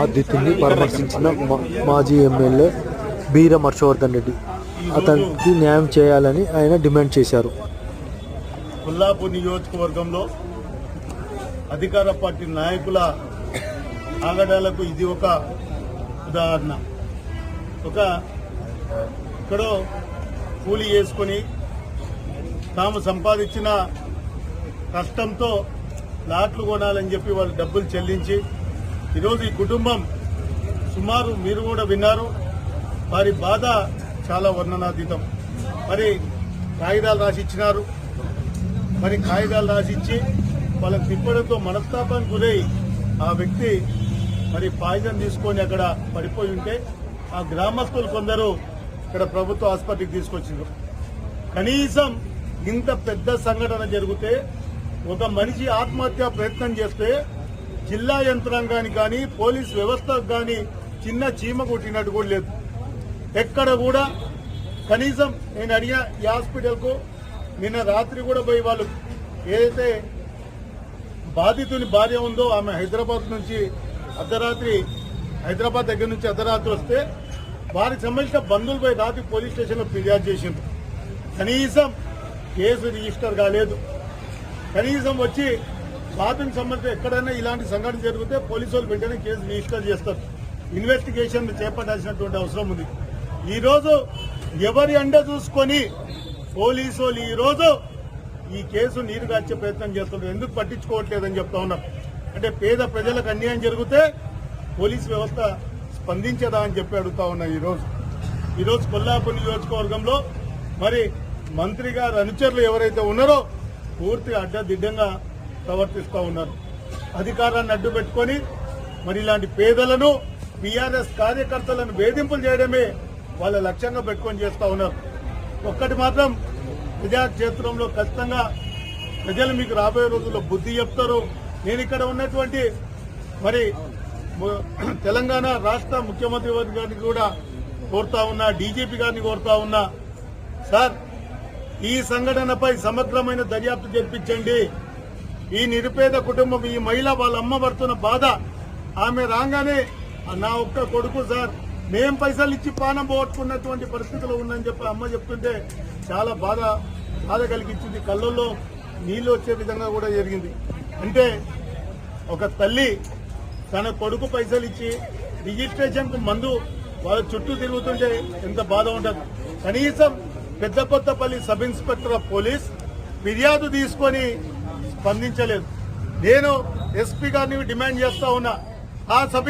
బాధితుల్ని పరామర్శించిన మాజీ ఎమ్మెల్యే బీరం హర్షవర్ధన్ రెడ్డి. అతనికి న్యాయం చేయాలని ఆయన డిమాండ్ చేశారు. కొల్లాపూర్ నియోజకవర్గంలో అధికార పార్టీ నాయకుల ఆగడాలకు ఇది ఒక ఉదాహరణ. ఒక ఎక్కడో కూలి చేసుకొని తాము సంపాదించిన కష్టంతో లాట్లు కొనాలని చెప్పి వాళ్ళు డబ్బులు చెల్లించి ఈరోజు ఈ కుటుంబం సుమారు మీరు కూడా విన్నారు. వారి బాధ చాలా వర్ణనాతీతం. మరి కాగితాలు రాసి ఇచ్చినారు. మరి కాగితాలు రాసిచ్చి వాళ్ళకి తిప్పడంతో మనస్తాపానికి గురై ఆ వ్యక్తి మరి పాయిజన్ తీసుకొని అక్కడ పడిపోయి ఉంటే ఆ గ్రామస్తులు కొందరు ఇక్కడ ప్రభుత్వ ఆసుపత్రికి తీసుకొచ్చిండ్రు కనీసం ఇంత పెద్ద సంఘటన జరిగితే ఒక మనిషి ఆత్మహత్య ప్రయత్నం చేస్తే జిల్లా యంత్రాంగానికి కానీ పోలీస్ వ్యవస్థకు కానీ చిన్న చీమ కొట్టినట్టు కూడా లేదు. ఎక్కడ కూడా కనీసం నేను అడిగా ఈ హాస్పిటల్కు నిన్న రాత్రి కూడా పోయి వాళ్ళు ఏదైతే బాధితుని భార్య ఉందో ఆమె హైదరాబాద్ నుంచి అర్ధరాత్రి హైదరాబాద్ దగ్గర నుంచి అర్ధరాత్రి వస్తే వారికి సంబంధించిన బంధువులు పోయి రాత్రి పోలీస్ స్టేషన్లో ఫిర్యాదు చేసిండ్రు. కనీసం కేసు రిజిస్టర్ కాలేదు. కనీసం వచ్చి స్వాతంత్ర సంబంధించి ఎక్కడైనా ఇలాంటి సంఘటన జరిగితే పోలీసు వాళ్ళు వెంటనే కేసు రిజిస్టర్ చేస్తారు. ఇన్వెస్టిగేషన్ చేపట్టాల్సినటువంటి అవసరం ఉంది. ఈ రోజు ఎవరి అండ చూసుకొని పోలీసు వాళ్ళు ఈ రోజు ఈ కేసు నీరు కాచే ప్రయత్నం చేస్తున్నారు ఎందుకు పట్టించుకోవట్లేదని చెప్తా ఉన్నారు అంటే పేద ప్రజలకు అన్యాయం జరిగితే పోలీస్ వ్యవస్థ స్పందించదా అని చెప్పి అడుగుతా ఉన్నా ఈరోజు. ఈరోజు కొల్లాపూర్ నియోజకవర్గంలో మరి మంత్రి గారు అనుచరులు ఎవరైతే ఉన్నారో పూర్తిగా అడ్డదిడ్డంగా ప్రవర్తిస్తూ ఉన్నారు. అధికారాన్ని అడ్డు పెట్టుకొని మరి ఇలాంటి పేదలను బీఆర్ఎస్ కార్యకర్తలను వేధింపులు చేయడమే వాళ్ళ లక్ష్యంగా పెట్టుకొని చేస్తూ ఉన్నారు. ఒక్కటి మాత్రం ప్రజాక్షేత్రంలో ఖచ్చితంగా ప్రజలు మీకు రాబోయే రోజుల్లో బుద్ధి చెప్తారు. నేను ఇక్కడ ఉన్నటువంటి మరి తెలంగాణ రాష్ట్ర ముఖ్యమంత్రి గారిని కూడా కోరుతా ఉన్నా డీజీపీ గారిని కోరుతా ఉన్నా. సార్ ఈ సంఘటనపై సమగ్రమైన దర్యాప్తు జరిపించండి ఈ నిరుపేద కుటుంబం ఈ మహిళ వాళ్ళ అమ్మ పడుతున్న బాధ. ఆమె రాగానే నా ఒక్క కొడుకు సార్ మేం పైసలు ఇచ్చి పానం పోగొట్టుకున్నటువంటి పరిస్థితులు ఉందని చెప్పి అమ్మ చెప్తుంటే చాలా బాధ బాధ కలిగించింది. కళ్ళల్లో నీళ్ళు వచ్చే విధంగా కూడా జరిగింది. అంటే ఒక తల్లి తన కొడుకు పైసలు ఇచ్చి రిజిస్ట్రేషన్కు మందు వాళ్ళ చుట్టూ తిరుగుతుంటే ఎంత బాధ ఉంటుంది. కనీసం Pedda Kothapalli sub inspector of police ఫిర్యాదు తీసుకొని స్పందించలేదు. నేను ఎస్పీ గారిని డిమాండ్ చేస్తా ఉన్నా. ఆ సబ్